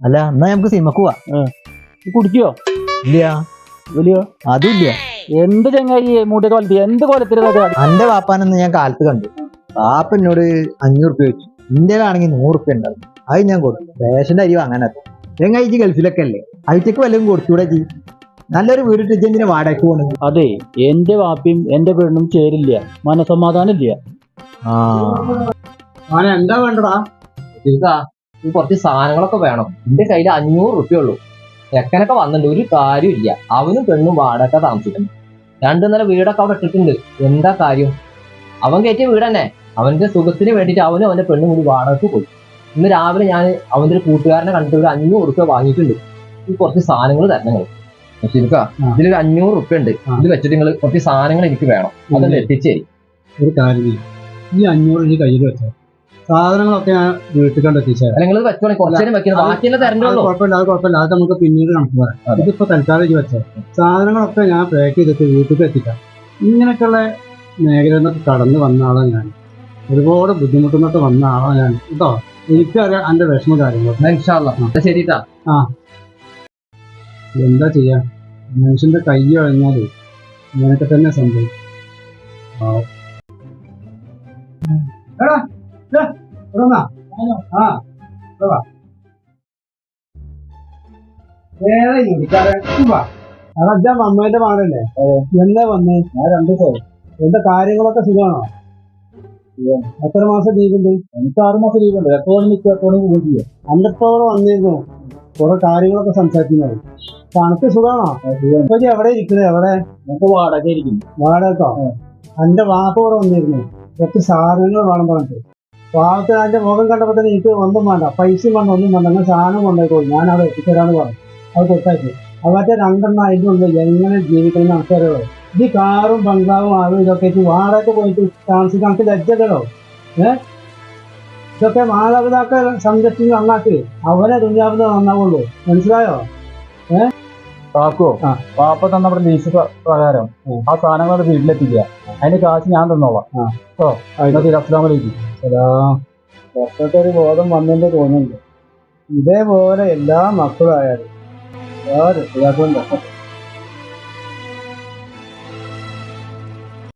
അല്ല എന്നാ നമുക്ക് സിനിമക്ക് പോവാ. കുടിക്കോ? ഇല്ല വലിയോ അതും ഇല്ല എന്ത് ചങ്ങായി മൂട്ടിയ കോലത്തി എന്ത് കോലത്തിലൊക്കെ എന്റെ വാപ്പാനെന്ന് ഞാൻ കാലത്ത് കണ്ടു. വാപ്പ എന്നോട് അഞ്ഞൂറ് രൂപ വെച്ചു ഇന്ത്യയിലാണെങ്കിൽ നൂറ് റുപ്യ ഉണ്ടായിരുന്നു. അത് ഞാൻ കൊടുത്തു. റേഷന്റെ അരി വാങ്ങാനത് ചെങ്ങായി ഗൾഫിലൊക്കെ അല്ലേ? അയച്ചക്ക് വല്ലതും കൊടുത്തൂടെ ജി നല്ലൊരു വീട് എന്തിനാ വാടകയ്ക്ക് പോകണത് അതെ എന്റെ വാപ്പയും എന്റെ പെണ്ണും ചേരില്ല. മനസമാധാനം ഇല്ല. ആ. എന്താ വേണ്ടടാ? കുറച്ച് സാധനങ്ങളൊക്കെ വേണം. എന്റെ കയ്യിൽ അഞ്ഞൂറ് റുപ്യ ഉള്ളൂ ചെക്കനൊക്കെ വന്നിട്ടുണ്ട്. ഒരു കാര്യമില്ല അവനും പെണ്ണും വാടക താമസിക്കുന്നു രണ്ടു നില വീടൊക്കെ അവിടെ ഇട്ടിട്ടുണ്ട്. എന്താ കാര്യം? അവൻ കയറ്റിയ വീട് തന്നെ അവന്റെ സുഖത്തിന് വേണ്ടിയിട്ട് അവനും അവന്റെ പെണ്ണും കൂടി വാടകയ്ക്ക് പോയി. ഇന്ന് രാവിലെ ഞാൻ അവന്റെ ഒരു കൂട്ടുകാരനെ കണ്ടിട്ട് ഒരു അഞ്ഞൂറ് റുപ്യ വാങ്ങിയിട്ടുണ്ട്. ഈ കുറച്ച് സാധനങ്ങൾ തരണങ്ങൾ ശരിക്കാ ഇതിലൊരു അഞ്ഞൂറ് റുപ്യ ഉണ്ട്. ഇത് വെച്ചിട്ട് നിങ്ങൾ കുറച്ച് സാധനങ്ങൾ എനിക്ക് വേണം. അതൊന്ന് എത്തിച്ചേരി. ഒരു കാര്യം ഈ അഞ്ഞൂറ് കയ്യിൽ വെച്ചോ. സാധനങ്ങളൊക്കെ ഞാൻ വീട്ടിൽ കണ്ട് എത്തിച്ചേരാം അല്ലെങ്കിൽ വെച്ചോളെ കുറച്ചേരം കുഴപ്പമില്ല അത് കുഴപ്പമില്ല. അത് നമുക്ക് പിന്നീട് കണക്ക് പറയാം. ഇതിപ്പോ തൽക്കാലം വെച്ചാൽ വെച്ചോ. സാധനങ്ങളൊക്കെ ഞാൻ പാക്ക് ചെയ്തിട്ട് വീട്ടിൽ എത്തിക്കാം. ഇങ്ങനെയൊക്കെയുള്ള മേഖലയിൽ നിന്നൊക്കെ കടന്നു വന്ന ആളാണ് ഞാൻ. ഒരുപാട് ബുദ്ധിമുട്ടുന്നൊക്കെ വന്ന ആളാണ് ഞാൻ. കേട്ടോ? എനിക്കറിയാം എന്റെ വിഷമ കാര്യങ്ങളൊക്കെ. ശരിട്ടാ എന്താ ചെയ്യാ? മനുഷ്യന്റെ കൈ കഴിഞ്ഞാൽ ഇങ്ങനെയൊക്കെ തന്നെ സംഭവിക്കും. പാവം. വന്നാ. ആ, ഇവിടെ വേറെ ഇജ്ജാ മമ്മേന്റെ മകനല്ലേ എന്താ വന്ന്? ഞാൻ രണ്ടു ദിവസം എന്റെ കാര്യങ്ങളൊക്കെ സുഖമാണോ? എത്ര മാസം ലീവുണ്ട് എനിക്ക് ആറ് മാസം ലീവുണ്ട് എപ്പോഴും നിൽക്കുക എപ്പോഴും ചെയ്യാം. അന്നത്തോടെ വന്നിരുന്നു. കുറെ കാര്യങ്ങളൊക്കെ സംസാരിക്കുന്നത് തണുക്ക് സുഖമാണോ? ഇപ്പൊ എവിടെ ഇരിക്കുന്നത് എവിടെ? നമുക്ക് വാടക ഇരിക്കുന്നു. വാടകോ എന്റെ വാപ്പ ഇവിടെ വന്നിരുന്നു. കുറച്ച് സാധനങ്ങൾ വേണം പറഞ്ഞിട്ട്. പാവത്തിന് അതിന്റെ മുഖം കണ്ടപ്പോ തന്നെ എനിക്ക് ഒന്നും വേണ്ട. പൈസ വേണ്ട ഒന്നും വേണ്ട. നിങ്ങൾ സാധനം കൊണ്ടുപോയിക്കോ ഞാൻ അവിടെ എത്തിച്ചേരാന്ന് പറഞ്ഞു. അത് തൊട്ടാക്കി മറ്റേ രണ്ടെണ്ണം ഉള്ളിൽ എങ്ങനെ ജീവിക്കണം ആൾക്കാരോ ഇത് കാറും ബംഗ്ലാവും ആളും ഇതൊക്കെ വാടക പോയിട്ട് താമസിക്കാൻ നമുക്ക് ലജ്ജകളോ ഏ? ഇതൊക്കെ മാതാപിതാക്കൾ സംരക്ഷിച്ച് നന്നാക്കി. അവരെ ദുര്യാവിന് നന്നാവുള്ളൂ. മനസ്സിലായോ? ഏഹ് പാക്കോ പാപ്പ തന്ന നമ്മുടെ ലീസ് പ്രകാരം ആ. സാധനങ്ങൾ വീട്ടിലെത്തിക്കുക. അതിന്റെ കാശ് ഞാൻ തന്നോളാം. അതിനകത്ത് അസ്ലാം വലൈക്കും പുറത്തോട്ട് ഒരു ബോധം വന്നെന്ന് തോന്നുന്നുണ്ട്. ഇതേപോലെ എല്ലാ മക്കളും ആയാലും എല്ലാ രക്ഷിതാക്കളും